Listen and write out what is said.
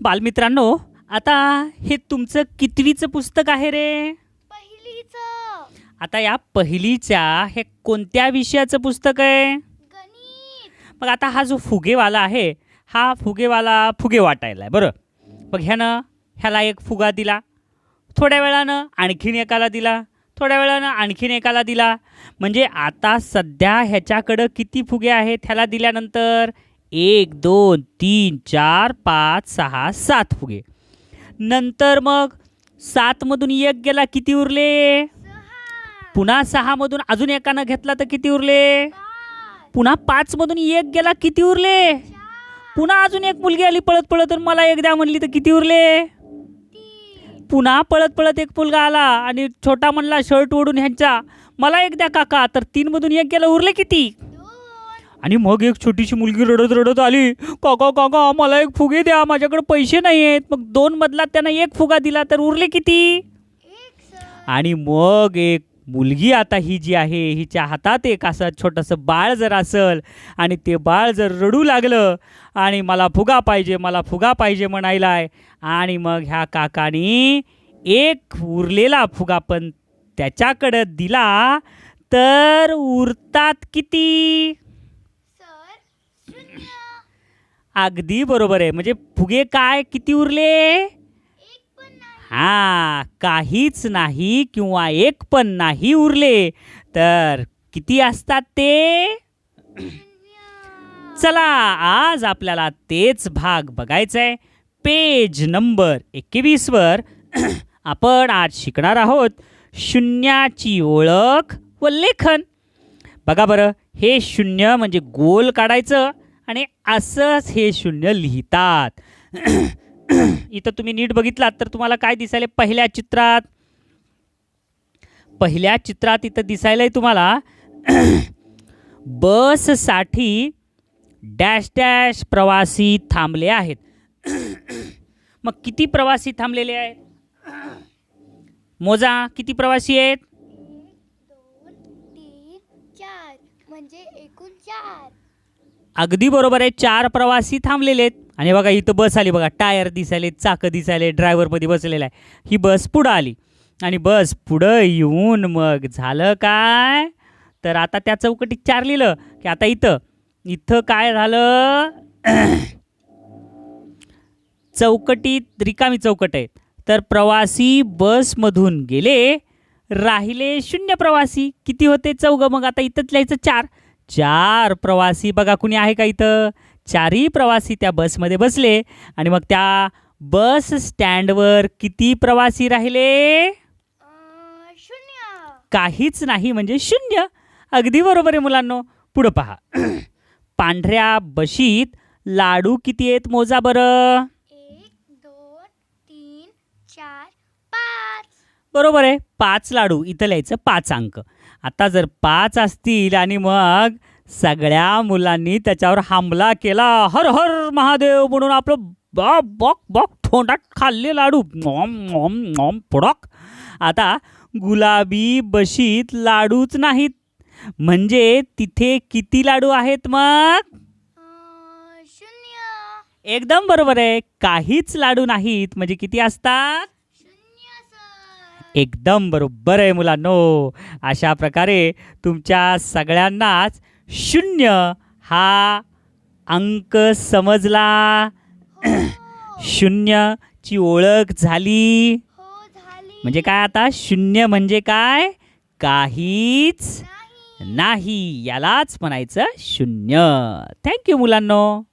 बालमित्रांनो आता हे तुमचं कितवीचं पुस्तक आहे रे? पहिलीच. आता या पहिलीच्या हे कोणत्या विषयाचं पुस्तक आहे? गणित. मग आता हा जो फुगेवाला आहे हा फुगेवाला फुगे वाटायला आहे बरं? मग ह्यानं ह्याला एक फुगा दिला. थोड्या वेळानं आणखीन एकाला दिला. थोड्या वेळानं आणखीन एकाला दिला. म्हणजे आता सध्या ह्याच्याकडं किती फुगे आहेत ह्याला दिल्यानंतर एक दोन तीन चार पाच सहा सात फुगे. नंतर मग सातमधून एक गेला किती उरले? सहा पुन्हा सहामधून अजून एकानं घेतला तर किती उरले? पाच पुन्हा पाचमधून एक गेला किती उरले? पुन्हा अजून एक मुलगी आली पळत पळत मला एकदा म्हणली तर किती उरले? पुन्हा पळत पळत एक मुलगा आला आणि छोटा म्हणला शर्ट ओढून ह्यांचा मला एकदा काका तर तीनमधून एक गेला उरले किती? आणि मग एक छोटीशी मुलगी रडत रडत आली काका काका मला एक फुगे द्या माझ्याकडे पैसे नाही आहेत मग दोन मधला त्यानं एक फुगा दिला तर उरले किती? आणि मग एक मुलगी आता ही जी आहे हिच्या हातात एक असं छोटंसं बाळ जर असल आणि ते बाळ जर रडू लागलं आणि मला फुगा पाहिजे मला फुगा पाहिजे म्हणायलाय. आणि मग ह्या काकानी एक उरलेला फुगा पण त्याच्याकडं दिला तर उरतात किती? अगदी बरोबर आहे. म्हणजे फुगे काय? किती उरले? हा काहीच नाही किंवा एक पण नाही उरले. तर किती असतात ते? चला आज आपल्याला तेच भाग बघायचा आहे पेज नंबर एकवीसवर आपण आज शिकणार आहोत शून्याची ओळख व लेखन. बघा बरं हे शून्य म्हणजे गोल काढायचं आणि असंच हे शून्य लिहितात. इथं तुम्ही नीट बघितलात तर तुम्हाला काय दिसायला पहिल्या चित्रात. पहिल्या चित्रात इथं दिसायलंय तुम्हाला. बससाठी डॅश डॅश प्रवासी थांबले आहेत. मग किती प्रवासी थांबलेले आहेत? मोजा किती प्रवासी आहेत? म्हणजे एकूण चार. अगदी बरोबर आहे चार प्रवासी थांबलेले आहेत. आणि बघा इथं बस आली बघा टायर दिसायले चाकं दिसायले ड्रायव्हरमध्ये बसलेला आहे. ही बस पुढं आली. आणि बस पुढं येऊन मग झालं काय? तर आता त्या चौकटीत चार लिहिलं की आता इथं इथं काय झालं? चौकटीत रिकामी चौकट आहे. तर प्रवासी बसमधून गेले राहिले शून्य प्रवासी. किती होते चौघ? मग आता इथंच लिहायचं चार. चार प्रवासी बघा कुणी आहे का इथं? चारही प्रवासी त्या बसमध्ये बसले आणि मग त्या बस स्टँडवर किती प्रवासी राहिले? शून्य. काहीच नाही म्हणजे शून्य. अगदी बरोबर आहे मुलांनो. पुढं पहा. पांढऱ्या बशीत लाडू किती आहेत मोजा बरं? एक दोन तीन चार बरोबर आहे. पाच लाडू. इथं लिहायचं पाच अंक. आता जर पाच असतील आणि मग सगळ्या मुलांनी त्याच्यावर हमला केला. हर हर महादेव म्हणून आपलं बॉक बॉक बॉक तोंडात खाल्ले लाडू. नॉम नॉम नॉम पुडक. आता गुलाबी बशीत लाडूच नाहीत. म्हणजे तिथे किती लाडू आहेत मग? एकदम बरोबर आहे. काहीच लाडू नाहीत. म्हणजे किती असतात? एकदम बरोबर आहे मुलांनो. अशा प्रकारे तुमच्या सगळ्यांनाच शून्य हा अंक समजला. शून्यची ओळख झाली. हो झाली. म्हणजे काय आता? शून्य म्हणजे काय? काहीच नाही. नाही. यालाच म्हणायचं शून्य. थँक्यू मुलांनो.